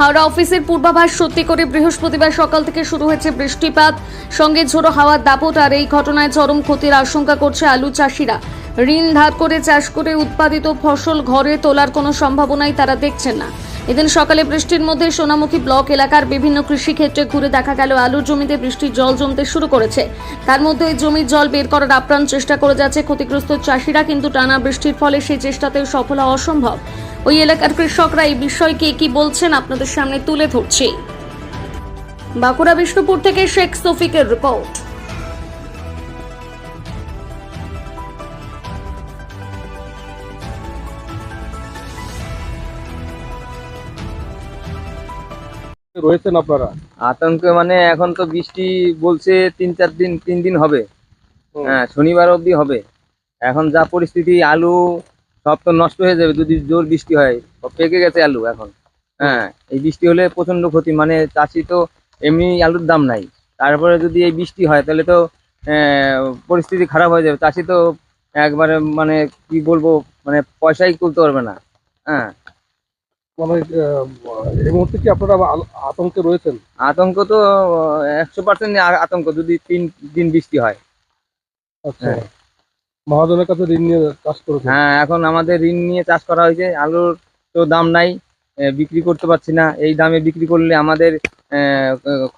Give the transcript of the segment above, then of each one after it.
হাওড়া অফিসের পূর্বাভাস সত্যি করে বৃহস্পতিবার সকাল থেকে শুরু হয়েছে বৃষ্টিপাত। সঙ্গে ঝোড়ো হাওয়ার দাপট আর এই ঘটনায় চরম ক্ষতির আশঙ্কা করছে আলু চাষিরা। ঋণ ধার করে চাষ করে উৎপাদিত ফসল ঘরে তোলার কোনো সম্ভাবনাই তারা দেখছেন না। এদিন সকালে বৃষ্টির মধ্যে সোনামুখী ব্লক এলাকার বিভিন্ন কৃষিক্ষেত্রে ঘুরে দেখা গেল আলুর জমিতে বৃষ্টির জল জমতে শুরু করেছে। তার মধ্যে জমির জল বের করার আপ্রাণ চেষ্টা করে যাচ্ছে ক্ষতিগ্রস্ত চাষিরা, কিন্তু টানা বৃষ্টির ফলে সেই চেষ্টাতেও সফল হওয়া অসম্ভব। ওই এলাকার কৃষকরা এই বিষয়কে কি বলছেন আপনাদের সামনে তুলে ধরছি। বাঁকুড়া বিষ্ণুপুর থেকে শেখ সফিকের রিপোর্ট। রয়েছেন আপনারা? আতঙ্কে মানে এখন তো বৃষ্টি বলছে তিন চার দিন তিন দিন হবে। হ্যাঁ শনিবার অবধি হবে। এখন যা পরিস্থিতি আলু সব তো নষ্ট হয়ে যাবে যদি জোর বৃষ্টি হয়। সব পেকে গেছে আলু এখন। হ্যাঁ এই বৃষ্টি হলে প্রচণ্ড ক্ষতি। মানে চাষি তো এমনি আলুর দাম নাই। তারপরে যদি এই বৃষ্টি হয় তাহলে তো পরিস্থিতি খারাপ হয়ে যাবে। চাষি তো একবারে মানে কি বলব মানে পয়সাই তুলতে পারবে না। হ্যাঁ। মানে আহ, এই মুহূর্তে কি আপনারা আতঙ্কে রয়েছেন? আতঙ্ক তো একশো পার্সেন্ট আতঙ্ক যদি তিন দিন বৃষ্টি হয়। আচ্ছা। হ্যাঁ। মহাজনের কাছে ঋণ নিয়ে চাষ করেছেন হ্যাঁ এখন আমাদের ঋণ নিয়ে চাষ করা হয়েছে। আলুর তো দাম নাই বিক্রি করতে পারছি না। এই দামে বিক্রি করলে আমাদের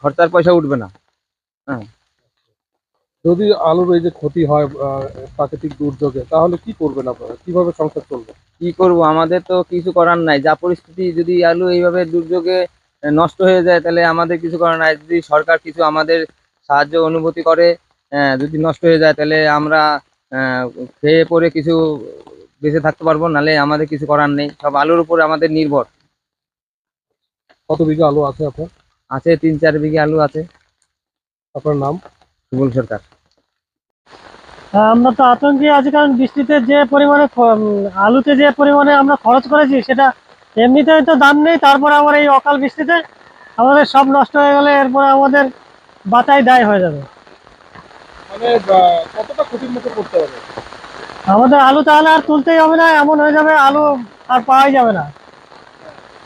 খরচার পয়সা উঠবে না। যদি আলুর এই যে ক্ষতি হয় প্রাকৃতিক দুর্যোগে তাহলে কি করবেন আপনারা? কীভাবে সংসার চলবে? কি করব? আমাদের তো কিছু করার নাই। যা পরিস্থিতি যদি আলু এইভাবে দুর্যোগে নষ্ট হয়ে যায় তাহলে আমাদের কিছু করার নাই। যদি সরকার কিছু আমাদের সাহায্য অনুভূতি করে যদি নষ্ট হয়ে যায় তাহলে আমরা খেয়ে পরে কিছু বেঁচে থাকতে পারব নালে আমাদের কিছু করার নেই। সব আলুর উপরে আমাদের নির্ভর। কত বিঘা আলু আছে আপনার? আছে তিন চার বিঘে আলু আছে। আপনার নাম? সুবল সরকার। হ্যাঁ, আমরা তো আতঙ্কে আছি কারণ বৃষ্টিতে যে পরিমাণে আলুতে যে পরিমাণে আমরা খরচ করেছি সেটা এমনিতেই তো দাম নেই তারপর আমার এই অকাল বৃষ্টিতে আমাদের সব নষ্ট হয়ে গেলে এরপরে আমাদের বাতায় দায় হয়ে যাবে। মানে কতটা ক্ষতির মুখে পড়তে হবে? আমাদের আলু তাহলে আর তুলতেই হবে না এমন হয়ে যাবে আলু আর পাওয়াই যাবে না।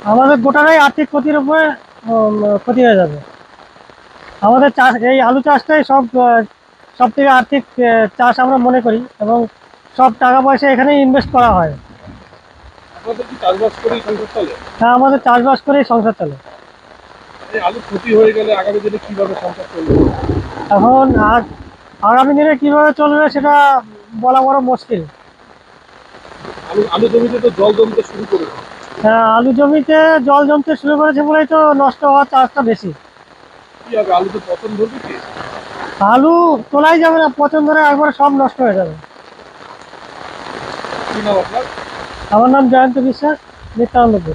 আমাদের গোটাটাই আর্থিক ক্ষতির উপরে ক্ষতি হয়ে যাবে। আমাদের চাষ এই আলু চাষটাই সব সব থেকে আর্থিক চাষ আমরা মনে করি এবং সব টাকা পয়সা এখানে ইনভেস্ট করা হয়। হ্যাঁ আমাদের চাষবাস করেই সংসার চলে। আলু ক্ষতি হয়ে গেলে আগামী দিনে কীভাবে সংসার চলবে? এখন আগ- আগামী দিনে কীভাবে চলবে সেটা বলা বড় মুশকিল। আলু জমিতে তো জল জমতে শুরু করেছে হ্যাঁ, আলু জমিতে জল জমতে শুরু করেছে বলেই তো নষ্ট হওয়ার চান্সটা বেশি। আলু তো পতন ধরবে আলু তোলাই যাবে না পচন ধরে একবারে সব নষ্ট হয়ে যাবে। আমার নাম জয়ন্ত বিশ্বাস নিত্যানন্দপুর